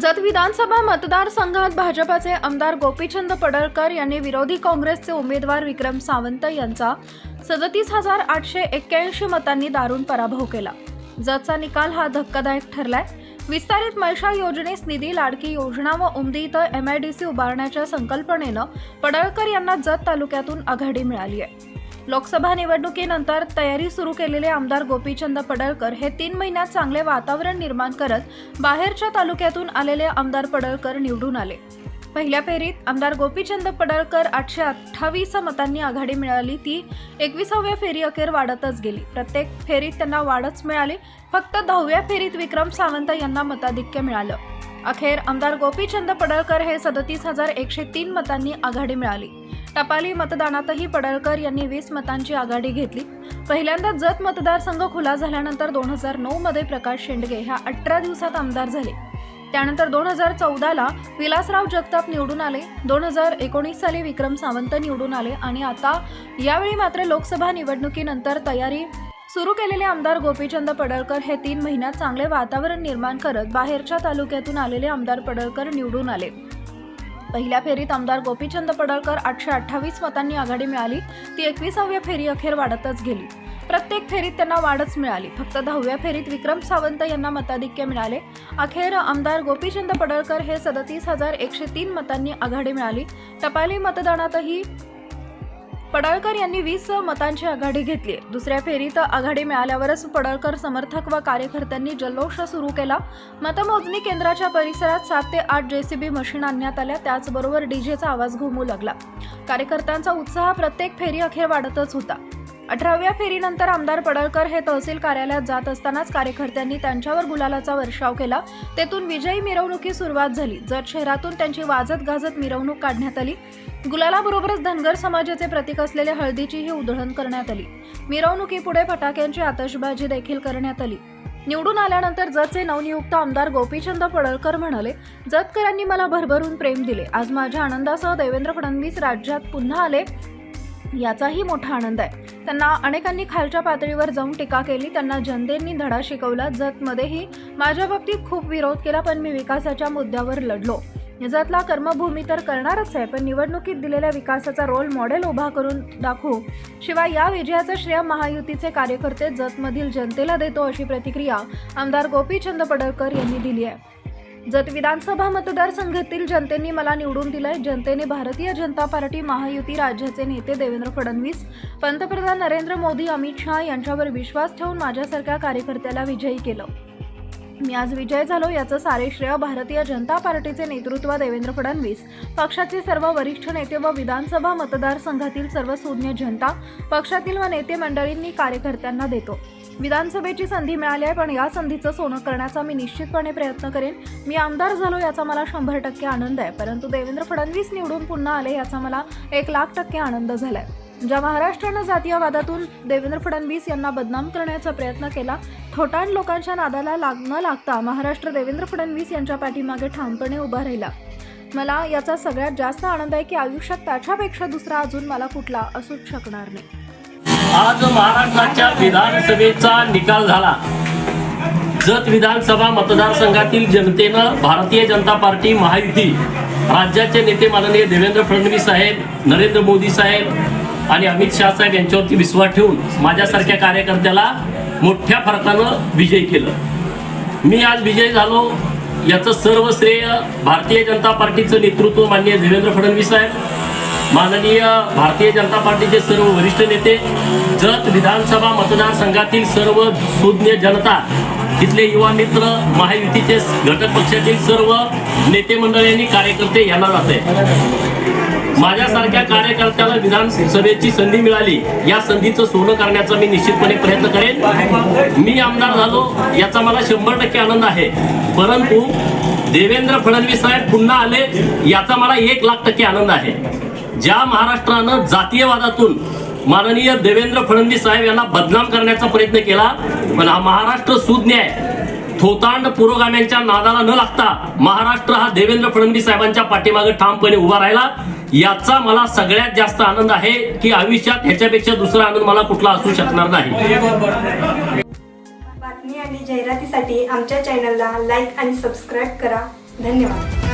जत विधानसभा मतदारसंघात भाजपाचे आमदार गोपीचंद पडळकर यांनी विरोधी काँग्रेसचे उमेदवार विक्रम सावंत यांचा सदतीस हजार आठशे एक्क्याऐंशी मतांनी दारुण पराभव केला. जतचा निकाल हा धक्कादायक ठरलाय. विस्तारित मैशा योजनेस निधी लाडकी योजना व उमदी इथं एमआयडीसी उभारण्याच्या संकल्पनेनं पडळकर यांना जत तालुक्यातून आघाडी मिळाली आहे. लोकसभा निवडणुकीनंतर तयारी सुरू केलेले आमदार गोपीचंद पडळकर हे तीन महिन्यात चांगले वातावरण निर्माण करत बाहेरच्या तालुक्यातून आलेले आमदार पडळकर निवडून आले. पहिल्या फेरीत आमदार गोपीचंद पडळकर आठशे अठ्ठावीस मतांनी आघाडी मिळाली. ती एकविसाव्या फेरी अखेर वाढतच गेली. प्रत्येक फेरीत त्यांना वाढच मिळाली. फक्त दहाव्या फेरीत विक्रम सावंत यांना मताधिक्य मिळालं. अखेर आमदार गोपीचंद पडळकर हे सदतीस हजार एकशे तीन मतांनी आघाडी मिळाली. टपाली मतदानातही पडळकर यांनी वीस मतांची आघाडी घेतली. पहिल्यांदा जत मतदारसंघ खुला झाल्यानंतर दोन हजार नऊ मध्ये प्रकाश शेंडगे ह्या अठरा दिवसात आमदार झाले. त्यानंतर दोन हजार चौदाला विलासराव जगताप निवडून आले. दोन हजार एकोणीस साली विक्रम सावंत निवडून आले आणि आता यावेळी मात्र लोकसभा निवडणुकीनंतर तयारी सुरू केलेले आमदार गोपीचंद पडळकर हे तीन महिन्यात चांगले वातावरण निर्माण करत बाहेरच्या तालुक्यातून आलेले आमदार पडळकर निवडून आले. पहिल्या फेरीत आमदार गोपीचंद पडळकर आठशे अठ्ठावीस मतांनी आघाडी मिळाली ती एकविसाव्या फेरी अखेर वाढतच गेली. प्रत्येक फेरीत त्यांना वाढच मिळाली फक्त दहाव्या फेरीत विक्रम सावंत यांना मताधिक्य मिळाले. अखेर आमदार गोपीचंद पडळकर हे सदतीस हजार एकशे तीन मतांनी आघाडी मिळाली. टपाली मतदानातही पडळकर यांनी वीस मतांची आघाडी घेतली. दुसऱ्या फेरीत आघाडी मिळाल्यावरच पडळकर समर्थक व कार्यकर्त्यांनी जल्लोष सुरू केला. मतमोजणी केंद्राच्या परिसरात सात ते आठ जेसीबी मशीन आणण्यात आल्या. त्याचबरोबर डीजेचा आवाज घुमू लागला. कार्यकर्त्यांचा उत्साह प्रत्येक फेरी अखेर वाढतच होता. अठराव्या फेरीनंतर आमदार पडळकर हे तहसील कार्यालयात जात असतानाच कार्यकर्त्यांनी त्यांच्यावर गुलालाचा वर्षाव केला. तेथून विजयी मिरवणुकी सुरुवात झाली. जत शहरातून त्यांची वाजत गाजत मिरवणूक काढण्यात आली. गुलालाबरोबरच धनगर समाजाचे प्रतीक असलेले हळदीचीही उधळण करण्यात आली. मिरवणुकीपुढे फटाक्यांची आतषबाजी देखील करण्यात आली. निवडून आल्यानंतर जतचे नवनियुक्त आमदार गोपीचंद पडळकर म्हणाले जतकरांनी मला भरभरून प्रेम दिले. आज माझ्या आनंदासह देवेंद्र फडणवीस राज्यात पुन्हा आले याचाही मोठा आनंद आहे. त्यांना अनेकांनी खालच्या पातळीवर जाऊन टीका केली. त्यांना जनतेनी धडा शिकवला. जतमध्येही माझ्या बाबतीत खूप विरोध केला पण मी विकासाच्या मुद्द्यावर लढलो. जतला कर्मभूमी तर करणारच आहे पण निवडणुकीत दिलेल्या विकासाचा रोल मॉडेल उभा करून दाखवू. शिवाय या विजयाचं श्रेय महायुतीचे कार्यकर्ते जतमधील जनतेला देतो अशी प्रतिक्रिया आमदार गोपीचंद पडळकर यांनी दिली आहे. जत विधानसभा मतदारसंघातील जनतेने मला निवडून दिलंय. जनतेने भारतीय जनता पार्टी महायुती राज्याचे नेते देवेंद्र फडणवीस पंतप्रधान नरेंद्र मोदी अमित शहा यांच्यावर विश्वास ठेवून माझ्यासारख्या कार्यकर्त्याला विजयी केलं. मी आज विजय झालो याचं सारे श्रेय भारतीय जनता पार्टीचे नेतृत्व देवेंद्र फडणवीस पक्षाचे सर्व वरिष्ठ नेते व विधानसभा मतदारसंघातील सर्व सुज्ञ जनता पक्षातील व नेते मंडळींनी कार्यकर्त्यांना देतो. विधानसभेची संधी मिळाली आहे पण या संधीचं सोनं करण्याचा मी निश्चितपणे प्रयत्न करेन. मी आमदार झालो याचा मला शंभर टक्के आनंद आहे परंतु देवेंद्र फडणवीस निवडून पुन्हा आले याचा मला एक लाख टक्के आनंद झालाय. ज्या महाराष्ट्रानं जातीयवादातून देवेंद्र फडणवीस यांना बदनाम करण्याचा प्रयत्न केला थोटाण लोकांच्या नादाला लाग न लागता महाराष्ट्र देवेंद्र फडणवीस यांच्या पाठीमागे ठामपणे उभा राहिला. मला याचा सगळ्यात जास्त आनंद आहे की आयुष्यात त्याच्यापेक्षा दुसरा अजून मला कुठला असूच शकणार नाही. आज महाराष्ट्राच्या विधानसभेचा निकाल झाला. जत विधानसभा मतदारसंघातील जनतेनं भारतीय जनता पार्टी महायुती राज्याचे नेते माननीय देवेंद्र फडणवीस साहेब नरेंद्र मोदी साहेब आणि अमित शाह साहेब यांच्यावरती विश्वास ठेवून माझ्यासारख्या कार्यकर्त्याला मोठ्या फरकानं विजयी केलं. मी आज विजयी झालो याचं सर्व श्रेय भारतीय जनता पार्टीचं नेतृत्व माननीय देवेंद्र फडणवीस साहेब माननीय भारतीय जनता पार्टीचे सर्व वरिष्ठ नेते जत विधानसभा मतदारसंघातील सर्व सुज्ञ जनता तिथले युवा मित्र महायुतीचे घटक पक्षातील सर्व नेते मंडळी कार्यकर्ते यांना जाते. माझ्यासारख्या कार्यकर्त्याला विधानसभेची संधी मिळाली या संधीचं सोनं करण्याचा मी निश्चितपणे प्रयत्न करेन. मी आमदार झालो याचा मला शंभर टक्के आनंद आहे. परंतु देवेंद्र फडणवीस साहेब पुन्हा आले याचा मला एक लाख टक्के आनंद आहे. ज्या महाराष्ट्रानं जातीयवादातून माननीय देवेंद्र फडणवीस साहेब यांना बदनाम करण्याचा प्रयत्न केला पण हा महाराष्ट्र सुज्ञाय थोतांड पुरोगाम्यांच्या नादाला न लागता महाराष्ट्र हा देवेंद्र फडणवीस साहेबांच्या पाठीमागे ठामपणे उभा राहिला. याचा मला सगळ्यात जास्त आनंद आहे की आयुष्यात ह्याच्यापेक्षा दुसरा आनंद मला कुठला असू शकणार नाही. बातमी आणि जाहिरातीसाठी आमच्या चॅनलला लाईक आणि सबस्क्राईब करा. धन्यवाद.